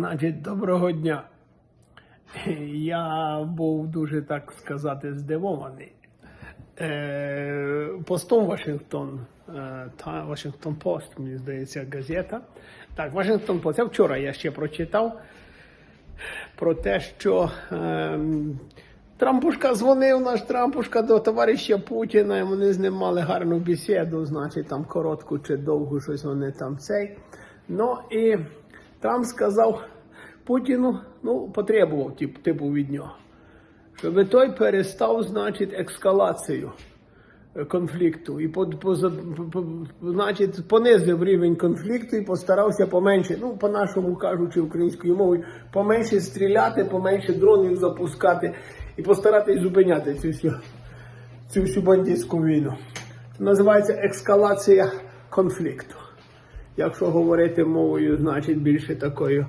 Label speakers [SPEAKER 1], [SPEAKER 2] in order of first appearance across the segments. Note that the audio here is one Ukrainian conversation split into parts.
[SPEAKER 1] значить, доброго дня. Я був дуже, так сказати, здивований. Е, Постом Вашингтон, е, та Вашингтон Пост, мені здається, газета. Так, Вашингтон Пост. Це вчора я ще прочитав про те, що ем, Трампушка дзвонив наш Трампушка до товариша Путіна, і вони з ним мали гарну бесіду, значить там коротку чи довгу щось вони там цей. Ну і Трамп сказав Путіну, ну, потребував тип, типу від нього, щоб той перестав, значить, ескалацію е, конфлікту і значить, понизив рівень конфлікту і постарався поменше, ну, по-нашому кажучи українською мовою, поменше стріляти, поменше дронів запускати і постаратись зупиняти цю всю, цю всю бандитську війну. Це називається ескалація конфлікту. Якщо говорити мовою, значить більше такою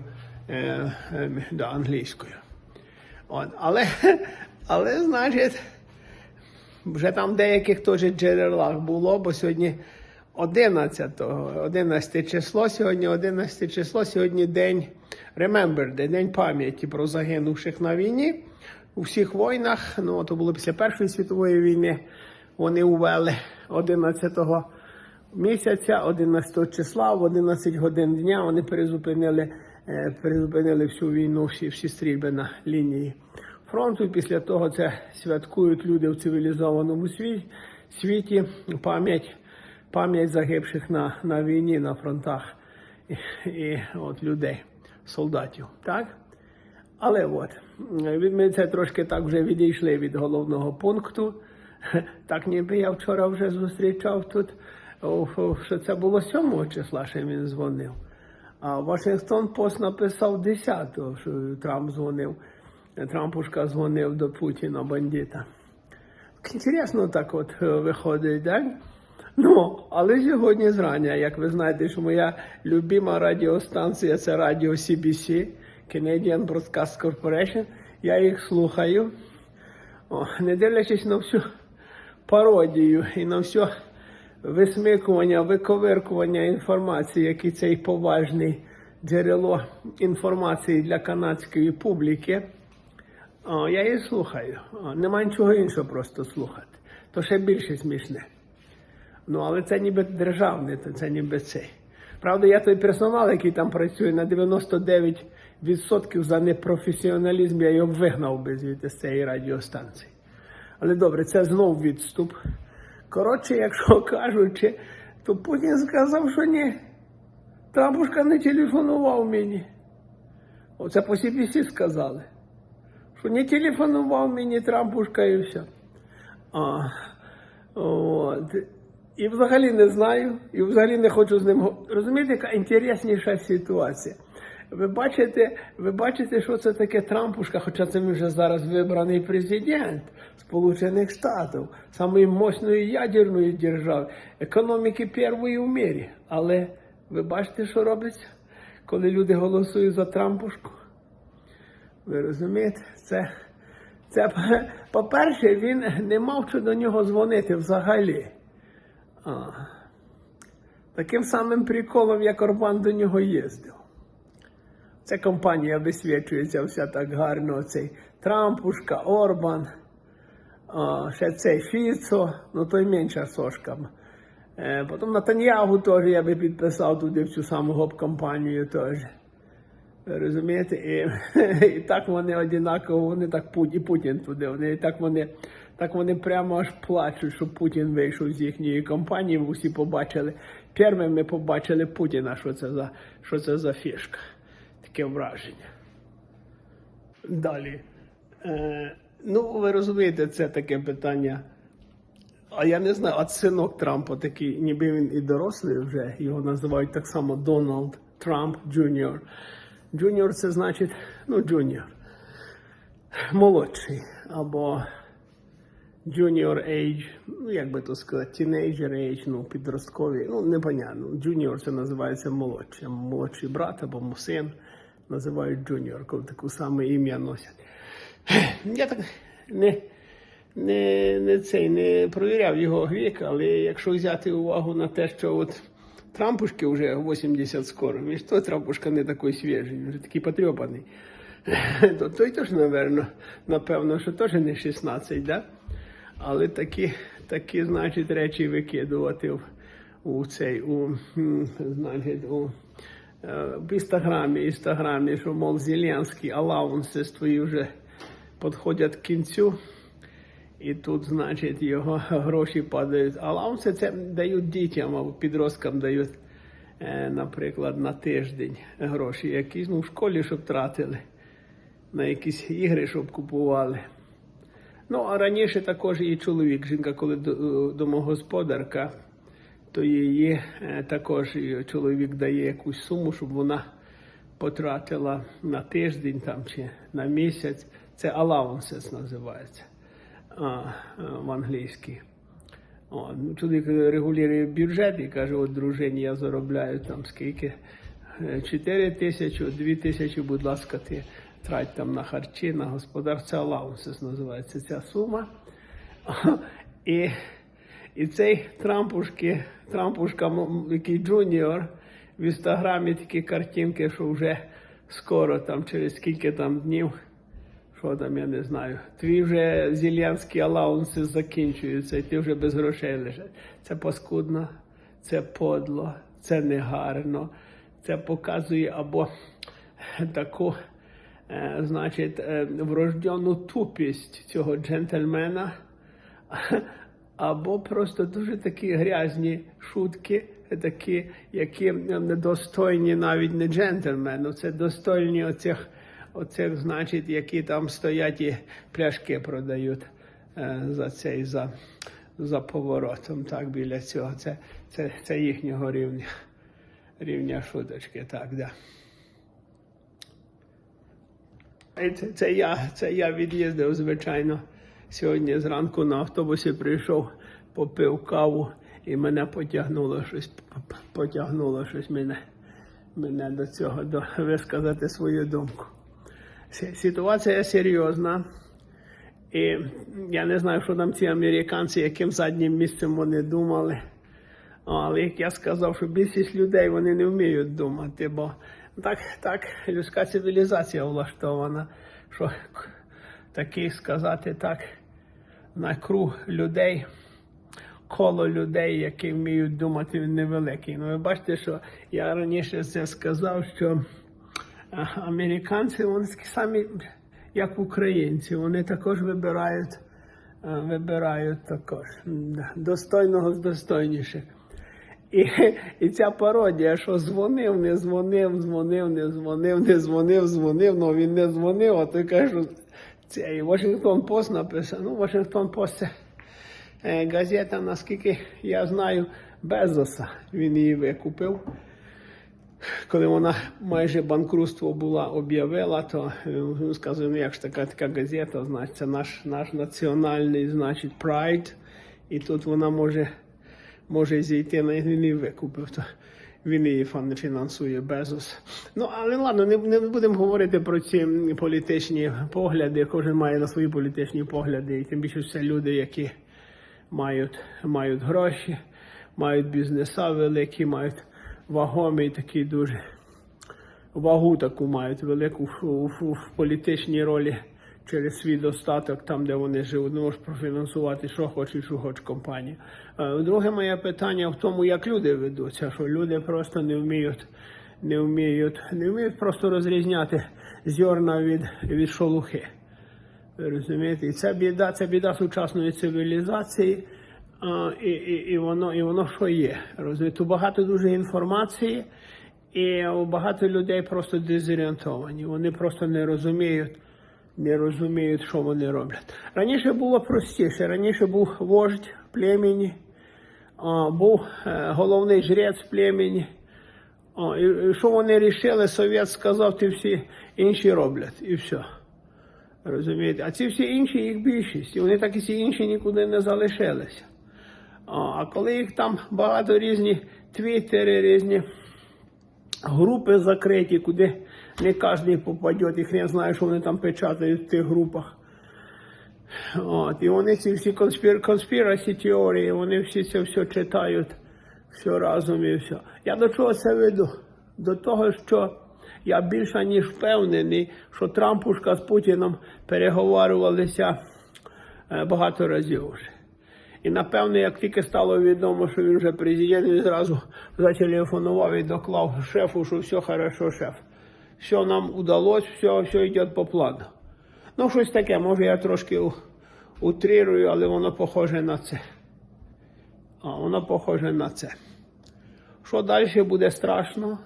[SPEAKER 1] да, англійською. От, але, але, значить, вже там деяких теж джерелах було, бо сьогодні 11, 11 число, сьогодні 11 число, сьогодні день Remember день пам'яті про загинувших на війні. У всіх війнах, ну то було після Першої світової війни, вони увели 11 місяця, 11 числа, в 11 годин дня вони перезупинили, е, перезупинили всю війну, всі, всі стрільби на лінії фронту. Після того це святкують люди в цивілізованому світі, пам'ять, пам'ять загибших на, на війні, на фронтах і, і от людей, солдатів. Так? Але от, ми це трошки так вже відійшли від головного пункту. Так ніби я вчора вже зустрічав тут, що це було 7 числа, що він дзвонив. А Вашингтон Пост написав 10-го, що Трамп дзвонив. Трампушка дзвонив до Путіна, бандита. Інтересно так от е, виходить, так? Ну, але сьогодні зрання, як ви знаєте, що моя любима радіостанція це радіо CBC, Canadian Broadcast Corporation. Я їх слухаю, О, не дивлячись на всю пародію і на все висмикування, виковиркування інформації, який цей поважний джерело інформації для канадської публіки. Я її слухаю. Нема нічого іншого просто слухати. То ще більше смішне. Ну, але це ніби державне, то це ніби цей. Правда, я той персонал, який там працює на 99% за непрофесіоналізм, я його вигнав би звідти з цієї радіостанції. Але добре, це знов відступ. Коротше, якщо кажучи, то Путін сказав, що ні. Трампушка не телефонував мені. Оце по CBC сказали. Що не телефонував мені Трампушка і все. А, от. І взагалі не знаю, і взагалі не хочу з ним Розумієте, яка інтересніша ситуація. Ви бачите, ви бачите, що це таке Трампушка, хоча це вже зараз вибраний президент Сполучених Штатів, самої мощної ядерної держави, економіки першої в мірі. Але ви бачите, що робиться, коли люди голосують за Трампушку? Ви розумієте? Це, це по-перше, він не мав що до нього дзвонити взагалі. А, таким самим приколом, як Орбан до нього їздив. Ця компанія висвічується вся так гарно. Цей Трампушка, Орбан, а, ще цей Фіцо, ну той менша сошка. Е, потім Натаньягу теж я би підписав туди в цю саму гоп-компанію теж. Розумієте? І, і так вони однаково, вони так і Путін туди. Вони і так вони, так вони прямо аж плачуть, що Путін вийшов з їхньої компанії. Усі побачили. Першими ми побачили Путіна, що це за, що це за фішка. Таке враження. Далі. Е, ну, ви розумієте, це таке питання. А я не знаю, а синок Трампа такий, ніби він і дорослий вже, його називають так само Дональд Трамп Джуніор. Джуніор це значить, ну, джуніор. Молодший. Або junior age, ну як би то сказати, teenager age, ну, підростковий, ну, непонятно. Джуніор це називається молодший. Молодший брат або син називають джуніор, коли таке саме ім'я носять. Я так не, не, не, цей, не провіряв його вік, але якщо взяти увагу на те, що от Трампушки вже 80 скоро. Він ж той Трампушка не такий свіжий, він вже такий потрьопаний. То той теж, напевно, напевно, що теж не 16, да? Але такі, такі, значить, речі викидувати в, у цей, у, значить, у, е, в інстаграмі, інстаграмі, що, мов, Зеленський, алаунси твої вже підходять к кінцю. І тут, значить, його гроші падають. Алаунси це дають дітям або підросткам дають, е, наприклад, на тиждень гроші якісь, ну, в школі, щоб тратили, на якісь ігри, щоб купували. Ну, а раніше також і чоловік, жінка, коли домогосподарка, то її е, також чоловік дає якусь суму, щоб вона потратила на тиждень там, чи на місяць. Це allowances називається а, а, в англійській. О, ну, чоловік регулює бюджет і каже, от дружині я заробляю там скільки. Е, 4 тисячі, 2 тисячі, будь ласка, ти трать там на харчі, на господарство. Це називається ця сума. І, і цей Трампушки, Трампушка, який джуніор, в інстаграмі такі картинки, що вже скоро, там через скільки там днів, що там, я не знаю, твій вже зеленські алаунси закінчуються, і ти вже без грошей лежиш. Це паскудно, це подло, це негарно, це показує або таку, значить, е, врождену тупість цього джентльмена, або просто дуже такі грязні шутки, такі, які недостойні навіть не джентльмену, це достойні оцих, оцих, значить, які там стоять і пляшки продають е, за цей за, за поворотом, так, біля цього. Це, це, це їхнього рівня, рівня шуточки, так, да. І Це, це я, це я від'їздив, звичайно. Сьогодні зранку на автобусі прийшов, попив каву, і мене потягнуло щось, потягнуло щось мене, мене до цього, до висказати свою думку. Ситуація серйозна. І я не знаю, що там ці американці, яким заднім місцем вони думали. Але як я сказав, що більшість людей вони не вміють думати, бо так, так людська цивілізація влаштована, що такий сказати так, на круг людей, коло людей, які вміють думати, невеликий. Ну ви бачите, що я раніше це сказав, що американці вони самі, як українці, вони також вибирають, вибирають також достойного з достойніших. І, і ця пародія, що дзвонив, не дзвонив, дзвонив, не дзвонив, не дзвонив, дзвонив, ну він не дзвонив, а каже, що це і Вашингтон Пост написав. Ну, Вашингтон Пост це е, газета, наскільки я знаю, Безоса. Він її викупив. Коли вона майже банкрутство була об'явила, то е, він сказав, ну як ж така така газета, значить, це наш, наш національний, значить, прайд. І тут вона може може зійти на її викупив. То він її фінансує Безос. Ну, але ладно, не, не будемо говорити про ці політичні погляди. Кожен має на свої політичні погляди. І тим більше все люди, які мають, мають гроші, мають бізнеса великі, мають вагомий такий дуже вагу таку мають велику в, в, в політичній ролі через свій достаток, там, де вони живуть, не можуть профінансувати, що хоче, що хоче компанія. Е, Друге моє питання в тому, як люди ведуться, що люди просто не вміють, не вміють, не вміють просто розрізняти зерна від, від шолухи. Ви розумієте? І це біда, це біда сучасної цивілізації. А, і, і, і, воно, і воно що є. Розумієте? Багато дуже інформації, і багато людей просто дезорієнтовані. Вони просто не розуміють, не розуміють, що вони роблять. Раніше було простіше. Раніше був вождь племені, був е, головний жрець племені. І, що вони рішили, совєт сказав, ти всі інші роблять, і все. Розумієте? А ці всі інші їх більшість, і вони так і всі інші нікуди не залишилися. А коли їх там багато різні твіттери, різні групи закриті, куди не кожен попаде, і хрен знає, що вони там печатають в тих групах. От, і вони ці всі конспір, конспірасі теорії, вони всі це все читають все разом і все. Я до чого це веду? До того, що я більше ніж впевнений, що Трампушка з Путіном переговорювалися е, багато разів вже. І напевно, як тільки стало відомо, що він вже президент, він зразу зателефонував і доклав шефу, що все хорошо, шеф. Все нам удалось, все, все йде по плану. Ну, щось таке, може я трошки утрирую, але воно похоже на це. А, воно похоже на це. Що далі буде страшно,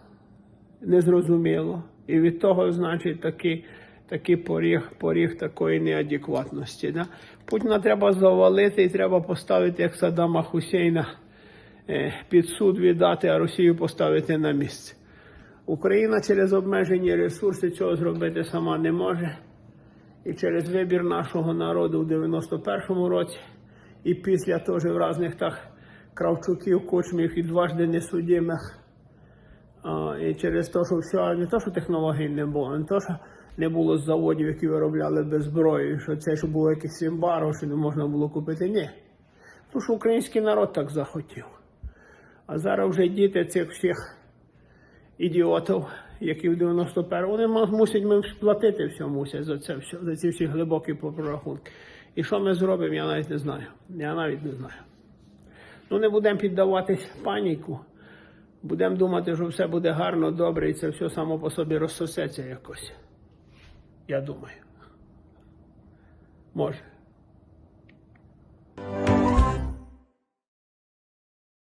[SPEAKER 1] незрозуміло. І від того, значить, такий, такий поріг, поріг такої неадекватності. Да? Путіна треба завалити і треба поставити, як Саддама Хусейна, е, під суд віддати, а Росію поставити на місце. Україна через обмежені ресурси цього зробити сама не може. І через вибір нашого народу в 91-му році, і після теж в різних так Кравчуків, Кучмів і дважди несудимих. А, і через те, що все, не то, що технологій не було, не то, що не було заводів, які виробляли без зброї, що це що було якийсь ембарго, що не можна було купити. Ні. Тому що український народ так захотів. А зараз вже діти цих всіх ідіотів, які в 91 вони мусять ми сплатити все мусять за це все, за ці всі глибокі прорахунки. І що ми зробимо, я навіть не знаю. Я навіть не знаю. Ну не будемо піддаватись паніку. Будемо думати, що все буде гарно, добре, і це все само по собі розсосеться якось. Я думаю. Може.